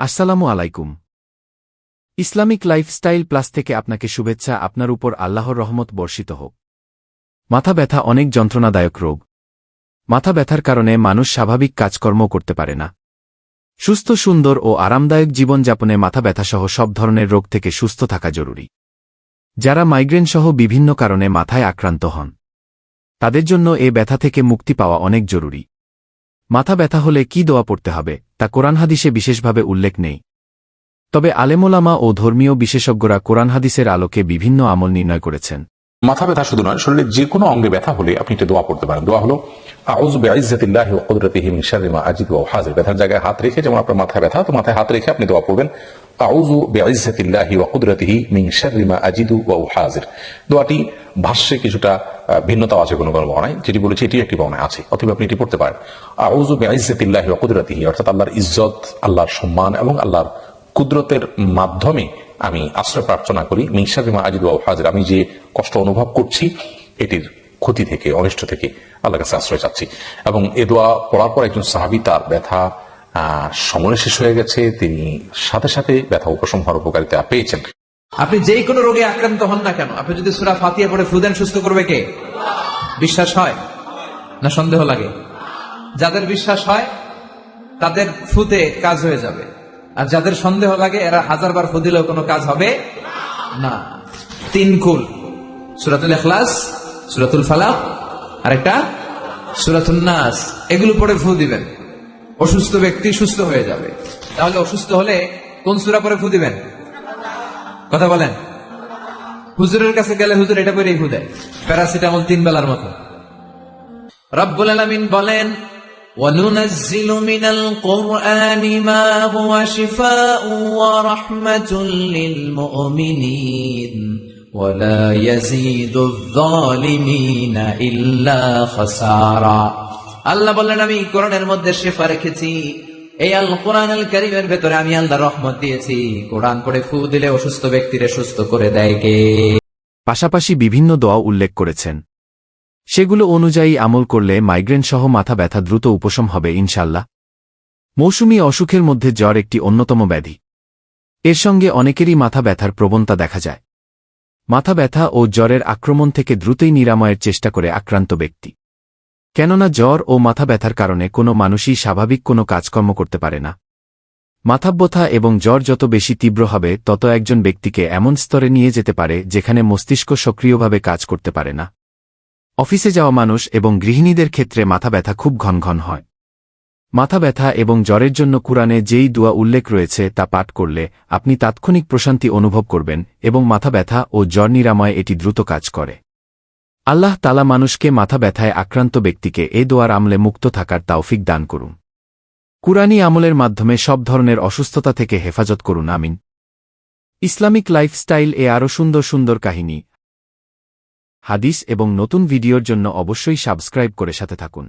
আসসালামু আলাইকুম। Islamic lifestyle plus থেকে আপনাকে শুভেচ্ছা, আপনার উপর আল্লাহর রহমত বর্ষিত হোক। মাথা ব্যথা অনেক যন্ত্রণাদায়ক রোগ। মাথা ব্যথার কারণে মানুষ স্বাভাবিক কাজকর্ম করতে পারে না। সুস্থ, সুন্দর ও আরামদায়ক জীবনযাপনে মাথা ব্যথাসহ সব ধরনের রোগ থেকে সুস্থ থাকা জরুরি। যারা মাইগ্রেন সহ বিভিন্ন কারণে মাথায় আক্রান্ত হন, তাদের জন্য এ ব্যথা থেকে মুক্তি পাওয়া অনেক জরুরি। মাথা ব্যথা হলে কি দোয়া পড়তে হবে? তা কোরআন হাদিসে বিশেষভাবে উল্লেখ নেই। তবে আলেমোলামা ও ধর্মীয় বিশেষজ্ঞরা কোরআন হাদিসের আলোকে বিভিন্ন আমল নির্ণয় করেছেন। মাথা ব্যথা শুধু নয়, শরীরের যে কোনো অঙ্গে ব্যথা হলে আপনি একটা দোয়া পড়তে পারেন। দোয়া হলো জায়গায় হাত রেখে, যেমন আপনার ব্যথা, তো মাথায় হাত রেখে আপনি দোয়া পড়বেন দোয়াটি ভাষ্যে কিছুটা ভিন্নতা আছে কোনো কোনো বর্ণায়, যেটি বলেছে এটি একটি বর্ণায় আছে, অথবা আপনি এটি পড়তে পারেন। আউজু বিইজ্জাতিল্লাহি ওয়া অর্থাৎ আল্লাহর ইজ্জত, আল্লাহর সম্মান এবং আল্লাহর কুদরতের মাধ্যমে আমি আশ্রয় প্রার্থনা করি। মিংসারিমা আজিদ হাজির। আমি যে কষ্ট অনুভব করছি, এটির ক্ষতি থেকে, অনিষ্ট থেকে আল্লাহর কাছে আশ্রয় চাচ্ছি। এবং এ দোয়া পড়ার পর একজন সাহাবি তার ব্যথা সময় শেষ হয়ে গেছে। তিনি সাথে সাথে ব্যথা উপশম হওয়ার উপকারিতা পেয়েছেন। আপনি যেই কোনো রোগে আক্রান্ত হন না কেন? আপনি যদি সুরা ফাতিয়া পড়ে ফুদেন সুস্থ করবে কে? বিশ্বাস হয়? না সন্দেহ লাগে? যাদের বিশ্বাস হয়, তাদের ফুতে কাজ হয়ে যাবে। আর যাদের সন্দেহ লাগে, এরা হাজার বার ফুদিলেও কোনো কাজ হবে না। তিন কুল। সুরাতুল এখলাস সুরাতুল ফালাক আর একটা সুরাতুল নাস। এগুলো পরে ফু দিবেন। অসুস্থ ব্যক্তি সুস্থ হয়ে যাবে। তাহলে অসুস্থ হলে কোন সুরা পরে ফু দিবেন? কথা বলেন। হুজুরের কাছে গেলে হুজুর এটা করে ফু দেয়। প্যারাসিটামল তিন বেলার মতো। রব্বুল আলামিন বলেন وننزل من القرآن ما هو شفاء ورحمة للمؤمنين ولا يزيد الظالمين إلا خسارا আল্লাহ বললেন আমি কোরআনের মধ্যে শেফা রেখেছি এই আল কোরআন আল করিমের ভেতরে আমি আল্লাহ রহমত দিয়েছি কোরআন পড়ে ফু দিলে অসুস্থ ব্যক্তিরে সুস্থ করে দেয় কে পাশাপাশি বিভিন্ন দোয়া উল্লেখ করেছেন সেগুলো অনুযায়ী আমল করলে মাইগ্রেন সহ মাথা ব্যথা দ্রুত উপশম হবে ইনশাল্লাহ মৌসুমি অসুখের মধ্যে জ্বর একটি অন্যতম ব্যাধি। এর সঙ্গে অনেকেরই মাথা ব্যথার প্রবণতা দেখা যায়। মাথা ব্যথা ও জ্বরের আক্রমণ থেকে দ্রুতই নিরাময়ের চেষ্টা করে আক্রান্ত ব্যক্তি। কেননা জ্বর ও মাথা ব্যথার কারণে কোনো মানুষই স্বাভাবিক কোনো কাজকর্ম করতে পারে না। মাথাব্যথা এবং জ্বর যত বেশি তীব্র হবে, তত একজন ব্যক্তিকে এমন স্তরে নিয়ে যেতে পারে যেখানে মস্তিষ্ক সক্রিয়ভাবে কাজ করতে পারে না। অফিসে যাওয়া মানুষ এবং গৃহিণীদের ক্ষেত্রে মাথা ব্যথা খুব ঘন ঘন হয়। মাথা ব্যথা এবং জ্বরের জন্য কুরআনে যেই দোয়া উল্লেখ রয়েছে তা পাঠ করলে আপনি তাৎক্ষণিক প্রশান্তি অনুভব করবেন এবং মাথা ব্যথা ও জ্বর নিরাময়ে এটি দ্রুত কাজ করে। আল্লাহ তালা মানুষকে মাথা ব্যথায় আক্রান্ত ব্যক্তিকে এ দোয়ার আমলে মুক্ত থাকার তাওফিক দান করুন। কুরআনী আমলের মাধ্যমে সব ধরনের অসুস্থতা থেকে হেফাজত করুন, আমিন। ইসলামিক লাইফস্টাইল এ আরও সুন্দর সুন্দর কাহিনী হাদিস এবং নতুন ভিডিওর জন্য অবশ্যই সাবস্ক্রাইব করে সাথে থাকুন।